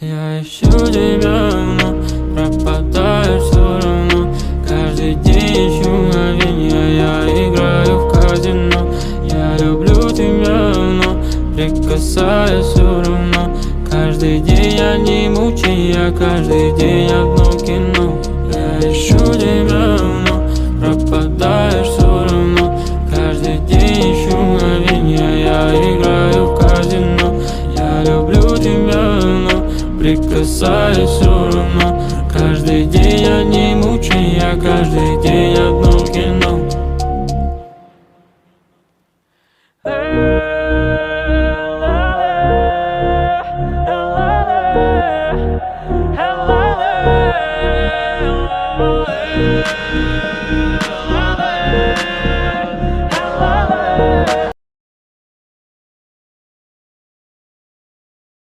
Я ищу тебя, но пропадаешь все равно. Каждый день ищу мгновенья, я играю в казино. Я люблю тебя, но прикасаюсь все равно. Каждый день одни мучения, каждый день одно кино прикасаюсь все равно. Каждый день я не мучаю, я каждый день одно кино Hello